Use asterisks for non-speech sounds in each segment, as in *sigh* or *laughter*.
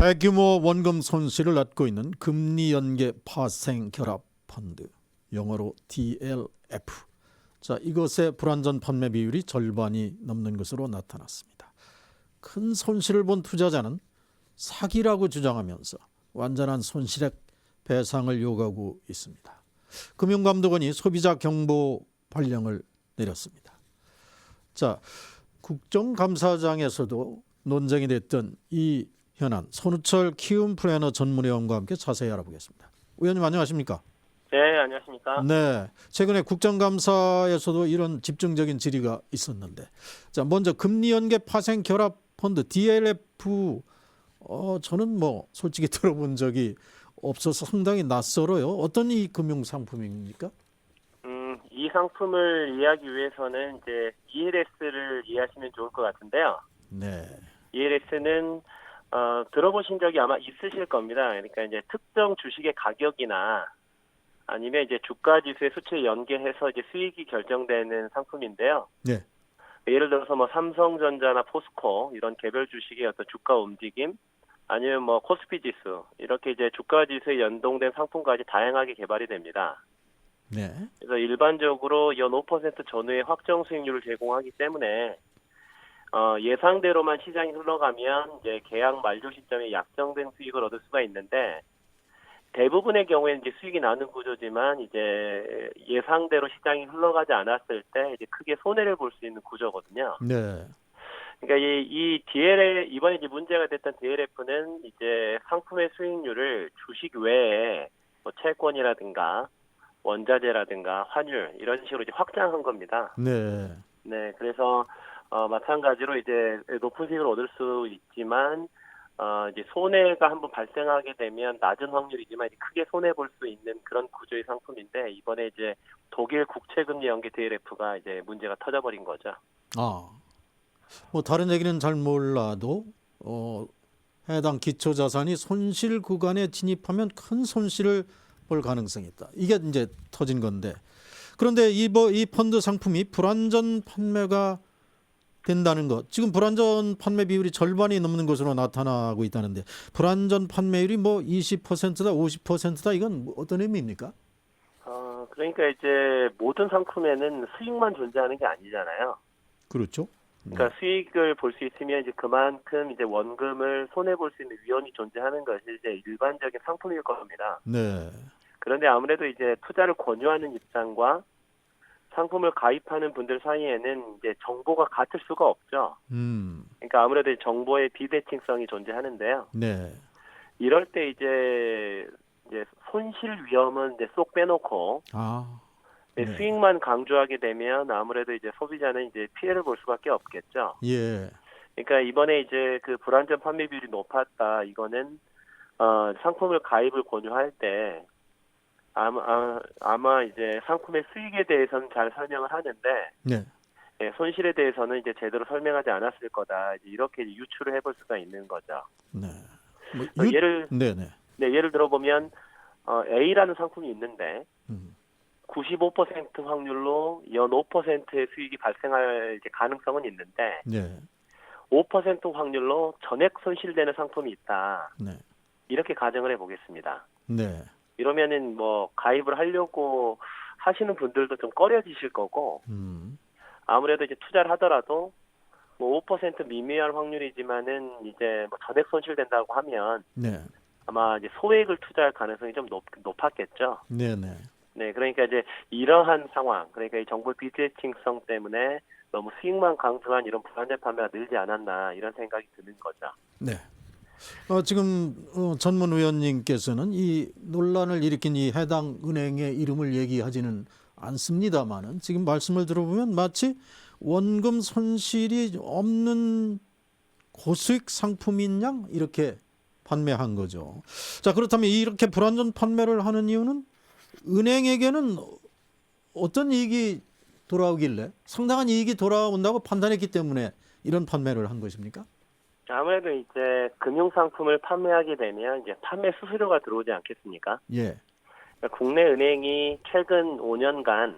대규모 원금 손실을 낳고 있는 금리 연계 파생 결합 펀드 영어로 DLF. 자, 이것의 불안전 판매 비율이 절반이 넘는 것으로 나타났습니다. 큰 손실을 본 투자자는 사기라고 주장하면서 완전한 손실액 배상을 요구하고 있습니다. 금융감독원이 소비자 경보 발령을 내렸습니다. 자, 국정감사장에서도 논쟁이 됐던 이 현안 손우철 키움 플래너 전문위원과 함께 자세히 알아보겠습니다. 의원님 안녕하십니까? 네, 안녕하십니까. 네. 최근에 국정감사에서도 이런 집중적인 질의가 있었는데, 자 먼저 금리 연계 파생 결합 펀드 DLF 어 저는 뭐 솔직히 *laughs* 들어본 적이 없어서 상당히 낯설어요. 어떤 이 금융 상품입니까? 음, 이 상품을 이해하기 위해서는 이제 ELS를 이해하시면 좋을 것 같은데요. 네. ELS는 어, 들어보신 적이 아마 있으실 겁니다. 그러니까 이제 특정 주식의 가격이나 아니면 이제 주가 지수의 수치에 연계해서 이제 수익이 결정되는 상품인데요. 네. 예를 들어서 뭐 삼성전자나 포스코 이런 개별 주식의 어떤 주가 움직임 아니면 뭐 코스피 지수 이렇게 이제 주가 지수에 연동된 상품까지 다양하게 개발이 됩니다. 네. 그래서 일반적으로 연 5% 전후의 확정 수익률을 제공하기 때문에 어, 예상대로만 시장이 흘러가면 이제 계약 만료 시점에 약정된 수익을 얻을 수가 있는데 대부분의 경우에는 이제 수익이 나는 구조지만 이제 예상대로 시장이 흘러가지 않았을 때 이제 크게 손해를 볼 수 있는 구조거든요. 네. 그러니까 이, 이 DLF 이번에 이제 문제가 됐던 DLF는 이제 상품의 수익률을 주식 외에 뭐 채권이라든가 원자재라든가 환율 이런 식으로 이제 확장한 겁니다. 네. 네, 그래서 어, 마찬가지로 이제 높은 수익을 얻을 수 있지만 어, 이제 손해가 한번 발생하게 되면 낮은 확률이지만 크게 손해 볼 수 있는 그런 구조의 상품인데 이번에 이제 독일 국채 금리 연계 DLF가 이제 문제가 터져버린 거죠. 아. 뭐 다른 얘기는 잘 몰라도 어 해당 기초 자산이 손실 구간에 진입하면 큰 손실을 볼 가능성이 있다. 이게 이제 터진 건데. 그런데 이뭐 이 펀드 상품이 불안전 판매가 된다는 것. 지금 불안전 판매 비율이 절반이 넘는 것으로 나타나고 있다는데 불안전 판매율이 뭐 20%다 50%다 이건 뭐 어떤 의미입니까? 어, 그러니까 이제 모든 상품에는 수익만 존재하는 게 아니잖아요. 그렇죠. 네. 그러니까 수익을 볼 수 있으면 이제 그만큼 이제 원금을 손해 볼 수 있는 위험이 존재하는 것이 이제 일반적인 상품일 겁니다. 네. 그런데 아무래도 이제 투자를 권유하는 입장과 상품을 가입하는 분들 사이에는 이제 정보가 같을 수가 없죠. 음. 그러니까 아무래도 정보의 비대칭성이 존재하는데요. 네. 이럴 때 이제 이제 손실 위험은 이제 쏙 빼놓고 아. 네, 네. 수익만 강조하게 되면 아무래도 이제 소비자는 이제 피해를 볼 수밖에 없겠죠. 예. 그러니까 이번에 이제 그 불안전 판매 비율이 높았다. 이거는 어, 상품을 가입을 권유할 때 아마 아, 아마 이제 상품의 수익에 대해서는 잘 설명을 하는데 네. 예, 손실에 대해서는 이제 제대로 설명하지 않았을 거다. 이렇게 유추를 해볼 수가 있는 거죠. 네. 뭐 어, 유- 예를 네네. 네, 예를 들어 보면 어, A라는 상품이 있는데 음. 95% 확률로 연 5%의 수익이 발생할 이제 가능성은 있는데 네. 5% 확률로 전액 손실되는 상품이 있다. 네. 이렇게 가정을 해보겠습니다. 네. 이러면은 뭐 가입을 하려고 하시는 분들도 좀 꺼려지실 거고 음. 아무래도 이제 투자를 하더라도 뭐 5% 미미할 확률이지만은 이제 뭐 전액 손실된다고 하면 네. 아마 이제 소액을 투자할 가능성이 좀 높, 높았겠죠. 네네. 네, 그러니까 이제 이러한 상황, 그러니까 이 정보 비대칭성 때문에 너무 수익만 강조한 이런 불안전 판매가 늘지 않았나 이런 생각이 드는 거죠. 네. 어, 지금 어, 전문 의원님께서는 이 논란을 일으킨 이 해당 은행의 이름을 얘기하지는 않습니다만은 지금 말씀을 들어보면 마치 원금 손실이 없는 고수익 상품인 양 이렇게 판매한 거죠. 자 그렇다면 이렇게 불안전 판매를 하는 이유는 은행에게는 어떤 이익이 돌아오길래 상당한 이익이 돌아온다고 판단했기 때문에 이런 판매를 한 것입니까? 아무래도 이제 금융 상품을 판매하게 되면 이제 판매 수수료가 들어오지 않겠습니까? 예. 그러니까 국내 은행이 최근 5년간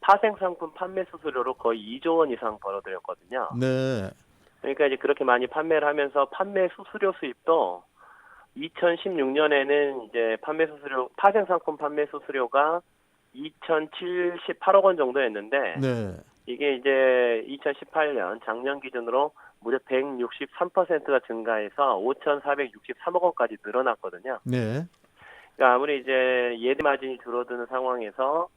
파생 상품 판매 수수료로 거의 2조 원 이상 벌어들였거든요. 네. 그러니까 이제 그렇게 많이 판매를 하면서 판매 수수료 수입도 2016년에는 이제 판매 수수료 파생 상품 판매 수수료가 2,078억 원 정도였는데 네. 이게 이제 2018년 작년 기준으로 무려 163%가 증가해서 5,463억 원까지 늘어났거든요. 네. 그러니까 아무리 이제 예대 마진이 줄어드는 상황에서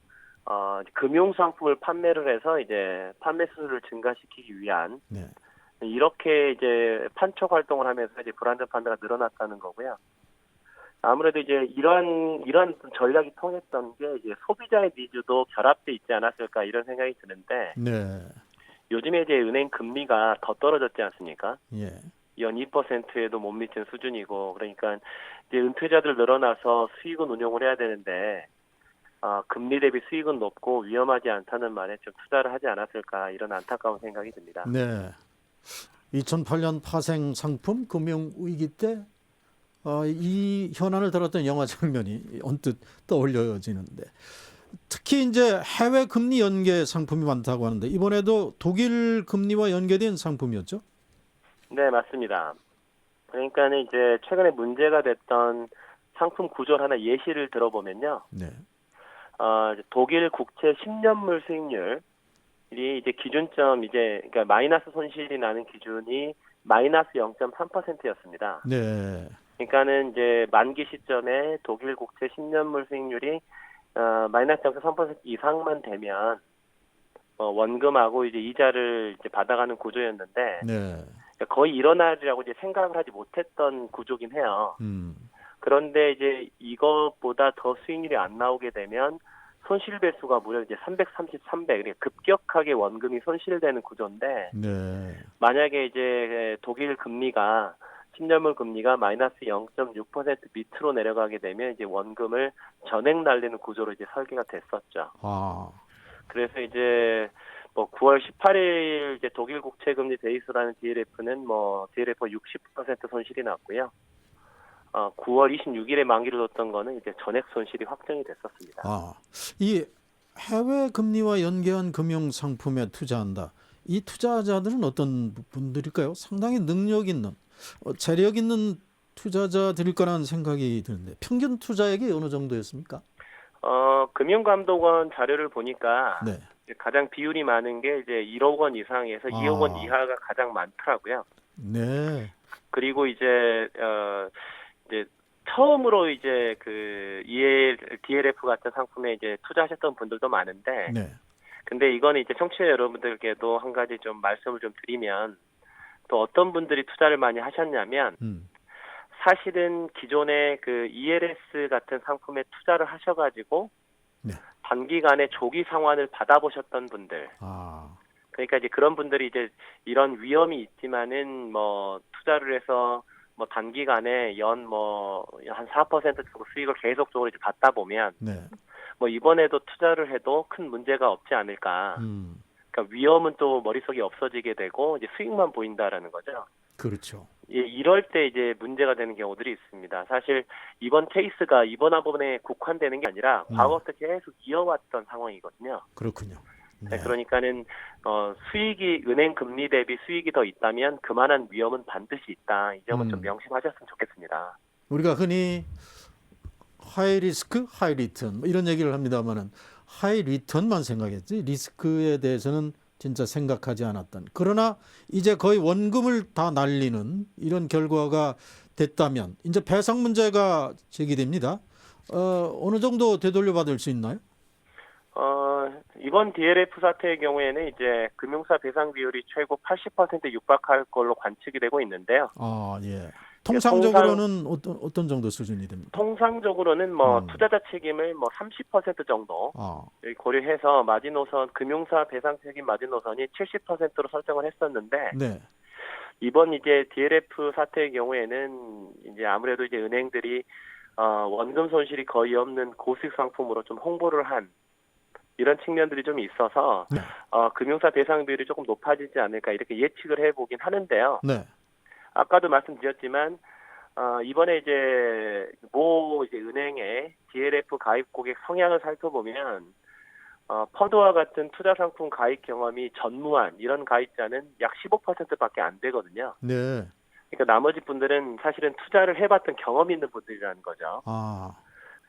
어, 금융 상품을 판매를 해서 이제 판매 수수료를 증가시키기 위한 네. 이렇게 이제 판촉 활동을 하면서 이제 불안전 판매가 늘어났다는 거고요. 아무래도 이제 이러한 이러한 전략이 통했던 게 이제 소비자의 니즈도 결합돼 있지 않았을까 이런 생각이 드는데 네. 요즘에 이제 은행 금리가 더 떨어졌지 않습니까? 예. 연 2%에도 못 미치는 수준이고 그러니까 이제 은퇴자들 늘어나서 수익은 운용을 해야 되는데 아, 금리 대비 수익은 높고 위험하지 않다는 말에 좀 투자를 하지 않았을까 이런 안타까운 생각이 듭니다. 네. 2008년 파생 상품 금융 위기 때 어, 이 현안을 다뤘던 영화 장면이 언뜻 떠올려지는데 특히 이제 해외 금리 연계 상품이 많다고 하는데 이번에도 독일 금리와 연계된 상품이었죠? 네, 맞습니다. 그러니까는 이제 최근에 문제가 됐던 상품 구조 하나 예시를 들어보면요. 네. 어, 독일 국채 10년물 수익률이 이제 기준점 이제 그러니까 마이너스 손실이 나는 기준이 마이너스 0.3%였습니다. 네. 그러니까는 이제 만기 시점에 독일 국채 10년물 수익률이 어, 마이너스 0.3% 이상만 되면 어, 원금하고 이제 이자를 이제 받아가는 구조였는데 네. 그러니까 거의 일어나리라고 이제 생각을 하지 못했던 구조긴 해요. 음. 그런데 이제 이것보다 더 수익률이 안 나오게 되면 손실 배수가 무려 이제 333배, 그러니까 급격하게 원금이 손실되는 구조인데 네. 만약에 이제 독일 금리가 10년물 금리가 마이너스 0.6% 밑으로 내려가게 되면 이제 원금을 전액 날리는 구조로 이제 설계가 됐었죠. 아. 그래서 이제 뭐 9월 18일 이제 독일 국채 금리 베이스라는 DLF는 뭐 DLF 60% 손실이 났고요. 어 9월 26일에 만기를 뒀던 거는 이제 전액 손실이 확정이 됐었습니다. 아. 이 해외 금리와 연계한 금융 상품에 투자한다. 이 투자자들은 어떤 분들일까요? 상당히 능력 있는 어, 재력 있는 투자자들일 거라는 생각이 드는데 평균 투자액이 어느 정도였습니까? 어 금융감독원 자료를 보니까 네. 가장 비율이 많은 게 이제 1억 원 이상에서 아. 2억 원 이하가 가장 많더라고요. 네. 그리고 이제 어 이제 처음으로 이제 그 EL, DLF 같은 상품에 이제 투자하셨던 분들도 많은데 네. 근데 이거는 이제 청취자 여러분들께도 한 가지 좀 말씀을 좀 드리면 또 어떤 분들이 투자를 많이 하셨냐면 음. 사실은 기존에 그 ELS 같은 상품에 투자를 하셔가지고 네. 단기간에 조기 상환을 받아보셨던 분들 아. 그러니까 이제 그런 분들이 이제 이런 위험이 있지만은 뭐 투자를 해서 뭐 단기간에 연 뭐 한 4% 정도 수익을 계속적으로 이제 받다 보면 네. 뭐 이번에도 투자를 해도 큰 문제가 없지 않을까. 음. 그러니까 위험은 또 머릿속에 없어지게 되고 이제 수익만 보인다라는 거죠. 그렇죠. 예, 이럴 때 이제 문제가 되는 경우들이 있습니다. 사실 이번 케이스가 이번 화분에 국한되는 게 아니라 음. 과거부터 계속 이어왔던 상황이거든요. 그렇군요. 네, 그러니까는 어, 수익이 은행 금리 대비 수익이 더 있다면 그만한 위험은 반드시 있다. 이 점은 음. 좀 명심하셨으면 좋겠습니다. 우리가 흔히 하이 리스크, 하이 리턴 뭐 이런 얘기를 합니다만은 하이 리턴만 생각했지 리스크에 대해서는 진짜 생각하지 않았던. 그러나 이제 거의 원금을 다 날리는 이런 결과가 됐다면 이제 배상 문제가 제기됩니다. 어, 어느 정도 되돌려 받을 수 있나요? 어, 이번 DLF 사태의 경우에는 이제 금융사 배상 비율이 최고 80% 육박할 걸로 관측이 되고 있는데요. 아, 예. 통상적으로는 어떤 어떤 정도 수준이 됩니까? 통상적으로는 뭐 음. 투자자 책임을 뭐 30% 정도 아, 고려해서 마지노선 금융사 배상 책임 마지노선이 70%로 설정을 했었는데 네. 이번 이제 DLF 사태의 경우에는 이제 아무래도 이제 은행들이 어, 원금 손실이 거의 없는 고수익 상품으로 좀 홍보를 한 이런 측면들이 좀 있어서 네. 어, 금융사 배상 비율이 조금 높아지지 않을까 이렇게 예측을 해보긴 하는데요. 네. 아까도 말씀드렸지만 어, 이번에 이제 모 이제 은행의 DLF 가입 고객 성향을 살펴보면 어, 퍼드와 같은 투자 상품 가입 경험이 전무한 이런 가입자는 약 15%밖에 안 되거든요. 네. 그러니까 나머지 분들은 사실은 투자를 해봤던 경험이 있는 분들이라는 거죠. 아,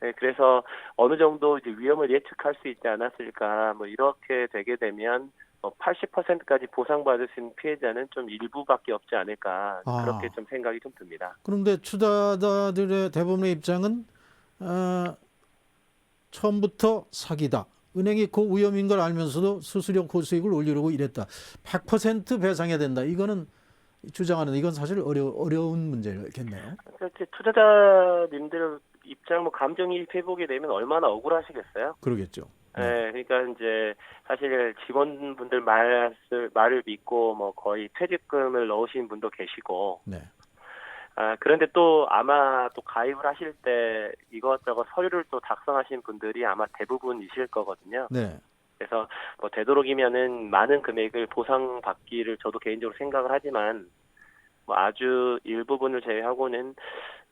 네, 그래서 어느 정도 이제 위험을 예측할 수 있지 않았을까, 뭐 이렇게 되게 되면 뭐 80%까지 보상받을 수 있는 피해자는 좀 일부밖에 없지 않을까 아. 그렇게 좀 생각이 좀 듭니다. 그런데 투자자들의 대부분의 입장은 어, 처음부터 사기다. 은행이 그 위험인 걸 알면서도 수수료 고수익을 올리려고 이랬다. 100% 배상해야 된다. 이거는 주장하는 이건 사실 어려 어려운 문제겠네요. 그렇지 투자자님들 입장 뭐 감정이입해 보게 되면 얼마나 억울하시겠어요? 그러겠죠. 네, 그러니까 이제 사실 직원분들 말을 말을 믿고 뭐 거의 퇴직금을 넣으신 분도 계시고 네. 아, 그런데 또 아마 또 가입을 하실 때 이것저것 서류를 또 작성하신 분들이 아마 대부분이실 거거든요. 네. 그래서 뭐 되도록이면은 많은 금액을 보상받기를 저도 개인적으로 생각을 하지만 뭐 아주 일부분을 제외하고는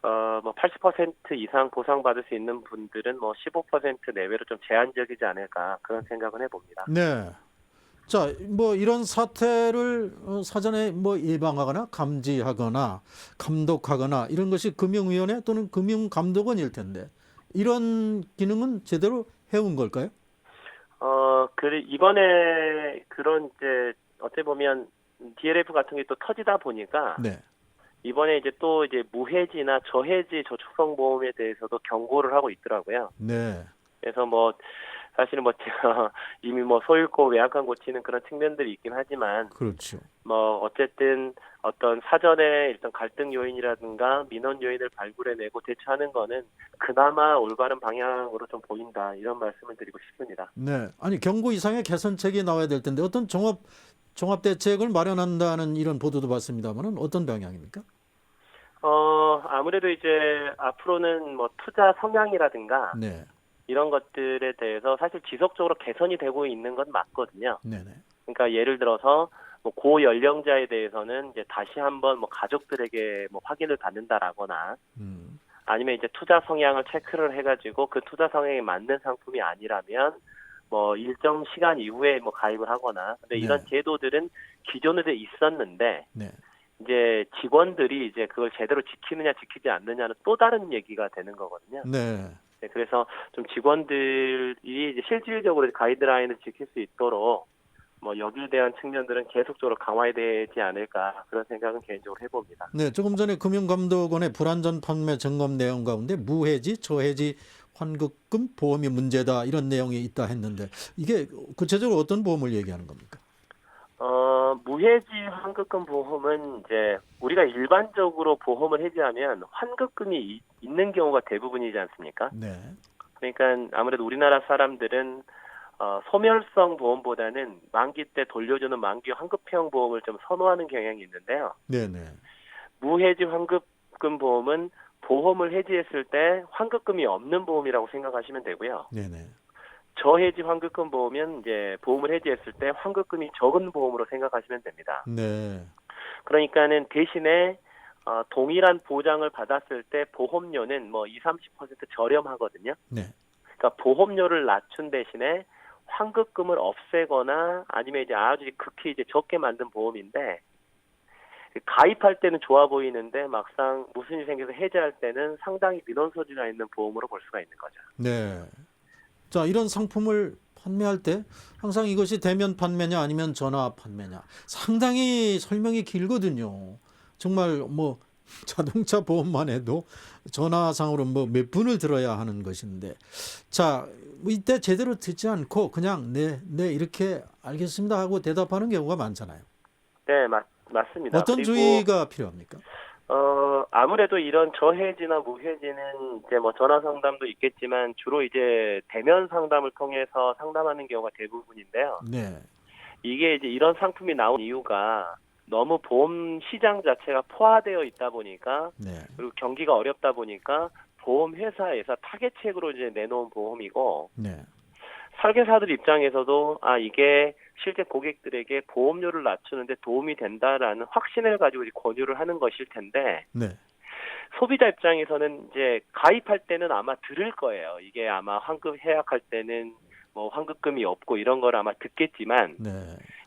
어뭐 80% 이상 보상받을 수 있는 분들은 뭐 15% 내외로 좀 제한적이지 않을까 그런 생각은 해봅니다. 네. 자, 뭐 이런 사태를 어, 사전에 뭐 예방하거나 감지하거나 감독하거나 이런 것이 금융위원회 또는 금융감독원일 텐데 이런 기능은 제대로 해온 걸까요? 어, 그 이번에 그런 이제 어떻게 보면 DLF 같은 게 또 터지다 보니까 네. 이번에 이제 또 이제 무해지나 저해지 저축성 보험에 대해서도 경고를 하고 있더라고요. 네. 그래서 뭐 사실은 뭐 제가 *laughs* 이미 뭐 소잃고 외양간 고치는 그런 측면들이 있긴 하지만 그렇죠. 뭐 어쨌든 어떤 사전에 일단 갈등 요인이라든가 민원 요인을 발굴해내고 대처하는 거는 그나마 올바른 방향으로 좀 보인다 이런 말씀을 드리고 싶습니다. 네. 아니 경고 이상의 개선책이 나와야 될 텐데 어떤 종합 종합 대책을 마련한다는 이런 보도도 봤습니다만은 어떤 방향입니까? 어 아무래도 이제 앞으로는 뭐 투자 성향이라든가 네. 이런 것들에 대해서 사실 지속적으로 개선이 되고 있는 건 맞거든요. 네, 네. 그러니까 예를 들어서 뭐 고연령자에 대해서는 이제 다시 한번 뭐 가족들에게 뭐 확인을 받는다라거나 음. 아니면 이제 투자 성향을 체크를 해가지고 그 투자 성향에 맞는 상품이 아니라면 뭐 일정 시간 이후에 뭐 가입을 하거나 근데 이런 네. 제도들은 기존에도 있었는데 네. 이제 직원들이 이제 그걸 제대로 지키느냐 지키지 않느냐는 또 다른 얘기가 되는 거거든요. 네. 네, 그래서 좀 직원들이 이제 실질적으로 가이드라인을 지킬 수 있도록 뭐 여기에 대한 측면들은 계속적으로 강화해야 되지 않을까 그런 생각은 개인적으로 해봅니다. 네, 조금 전에 금융감독원의 불안전 판매 점검 내용 가운데 무해지, 저해지 환급금 보험이 문제다 이런 내용이 있다 했는데 이게 구체적으로 어떤 보험을 얘기하는 겁니까? 어, 무해지 환급금 보험은 이제 우리가 일반적으로 보험을 해지하면 환급금이 이- 있는 경우가 대부분이지 않습니까? 네. 그러니까 아무래도 우리나라 사람들은 어, 소멸성 보험보다는 만기 때 돌려주는 만기 환급형 보험을 좀 선호하는 경향이 있는데요. 네, 네. 무해지 환급금 보험은 보험을 해지했을 때 환급금이 없는 보험이라고 생각하시면 되고요. 네, 네. 저해지 환급금 보험은 이제 보험을 해지했을 때 환급금이 적은 보험으로 생각하시면 됩니다. 네. 그러니까는 대신에 어, 동일한 보장을 받았을 때 보험료는 뭐 20, 30% 저렴하거든요. 네. 그러니까 보험료를 낮춘 대신에 환급금을 없애거나 아니면 이제 아주 극히 이제 적게 만든 보험인데 가입할 때는 좋아 보이는데 막상 무슨 일이 생겨서 해지할 때는 상당히 민원 소지가 있는 보험으로 볼 수가 있는 거죠. 네. 자, 이런 상품을 판매할 때 항상 이것이 대면 판매냐 아니면 전화 판매냐 상당히 설명이 길거든요. 정말 뭐 *laughs* 자동차 보험만 해도 전화상으로 뭐 몇 분을 들어야 하는 것인데 자, 뭐 이때 제대로 듣지 않고 그냥 네, 네 이렇게 알겠습니다 하고 대답하는 경우가 많잖아요. 네, 맞, 맞습니다. 어떤 그리고, 주의가 필요합니까? 어, 아무래도 이런 저해지나 무해지는 이제 뭐 전화 상담도 있겠지만 주로 이제 대면 상담을 통해서 상담하는 경우가 대부분인데요. 네. 이게 이제 이런 상품이 나온 이유가 너무 보험 시장 자체가 포화되어 있다 보니까 네. 그리고 경기가 어렵다 보니까 보험 회사에서 타겟책으로 이제 내놓은 보험이고 네. 설계사들 입장에서도 아 이게 실제 고객들에게 보험료를 낮추는데 도움이 된다라는 확신을 가지고 이제 권유를 하는 것일 텐데 네. 소비자 입장에서는 이제 가입할 때는 아마 들을 거예요. 이게 아마 환급 해약할 때는 뭐 환급금이 없고 이런 걸 아마 듣겠지만 네.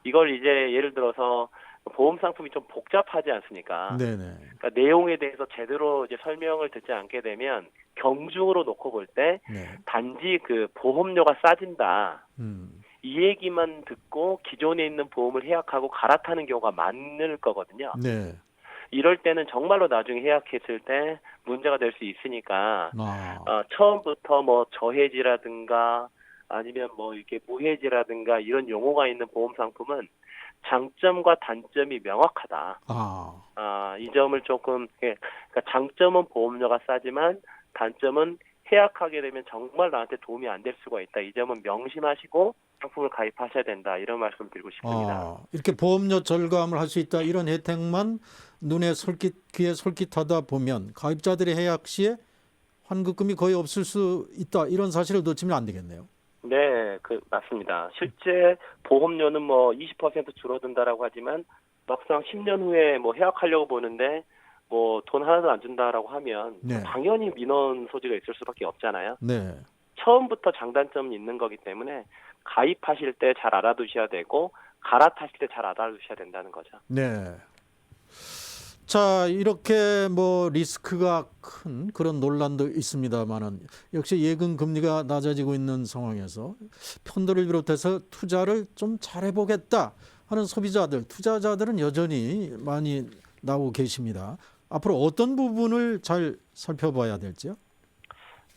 이걸 이제 예를 들어서 보험 상품이 좀 복잡하지 않습니까? 네네. 그러니까 내용에 대해서 제대로 이제 설명을 듣지 않게 되면 경중으로 놓고 볼때 네. 단지 그 보험료가 싸진다. 음. 이 얘기만 듣고 기존에 있는 보험을 해약하고 갈아타는 경우가 많을 거거든요. 네. 이럴 때는 정말로 나중에 해약했을 때 문제가 될 수 있으니까 아. 어, 처음부터 뭐 저해지라든가 아니면 뭐 이렇게 무해지라든가 이런 용어가 있는 보험 상품은 장점과 단점이 명확하다. 아. 아, 이 점을 조금 예, 그러니까 장점은 보험료가 싸지만 단점은 해약하게 되면 정말 나한테 도움이 안 될 수가 있다. 이 점은 명심하시고 상품을 가입하셔야 된다. 이런 말씀 드리고 싶습니다. 아, 이렇게 보험료 절감을 할 수 있다 이런 혜택만 눈에 솔깃 귀에 솔깃하다 보면 가입자들의 해약 시에 환급금이 거의 없을 수 있다 이런 사실을 놓치면 안 되겠네요. 네, 그 맞습니다. 실제 보험료는 뭐 20% 줄어든다라고 하지만 막상 10년 후에 뭐 해약하려고 보는데 뭐 돈 하나도 안 준다라고 하면 네. 당연히 민원 소지가 있을 수밖에 없잖아요. 네. 처음부터 장단점이 있는 거기 때문에 가입하실 때 잘 알아두셔야 되고 갈아타실 때 잘 알아두셔야 된다는 거죠. 네. 자, 이렇게 뭐 리스크가 큰 그런 논란도 있습니다만은 역시 예금 금리가 낮아지고 있는 상황에서 펀드를 비롯해서 투자를 좀 잘해 보겠다 하는 소비자들, 투자자들은 여전히 많이 나오고 계십니다. 앞으로 어떤 부분을 잘 살펴봐야 될지요?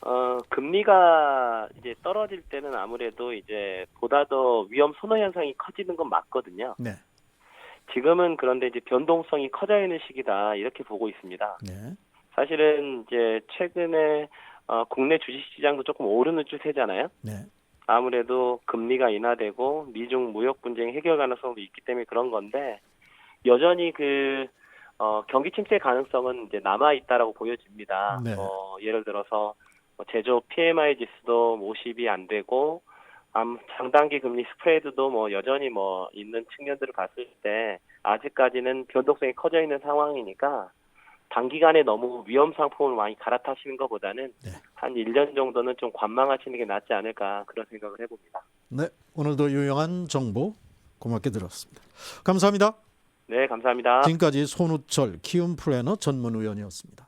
어, 금리가 이제 떨어질 때는 아무래도 이제 보다 더 위험 선호 현상이 커지는 건 맞거든요. 네. 지금은 그런데 이제 변동성이 커져 있는 시기다 이렇게 보고 있습니다. 네. 사실은 이제 최근에 어, 국내 주식시장도 조금 오르는 추세잖아요. 네. 아무래도 금리가 인하되고 미중 무역 분쟁 해결 가능성도 있기 때문에 그런 건데 여전히 그 어, 경기 침체 가능성은 이제 남아 있다라고 보여집니다. 네. 어, 예를 들어서 뭐 제조 PMI 지수도 50이 안 되고 암, 장단기 금리 스프레드도 뭐 여전히 뭐 있는 측면들을 봤을 때 아직까지는 변동성이 커져 있는 상황이니까 단기간에 너무 위험 상품을 많이 갈아타시는 것보다는 네. 한 1년 정도는 좀 관망하시는 게 낫지 않을까 그런 생각을 해봅니다. 네. 오늘도 유용한 정보 고맙게 들었습니다. 감사합니다. 네, 감사합니다. 지금까지 손우철 키움 플래너 전문 위원이었습니다.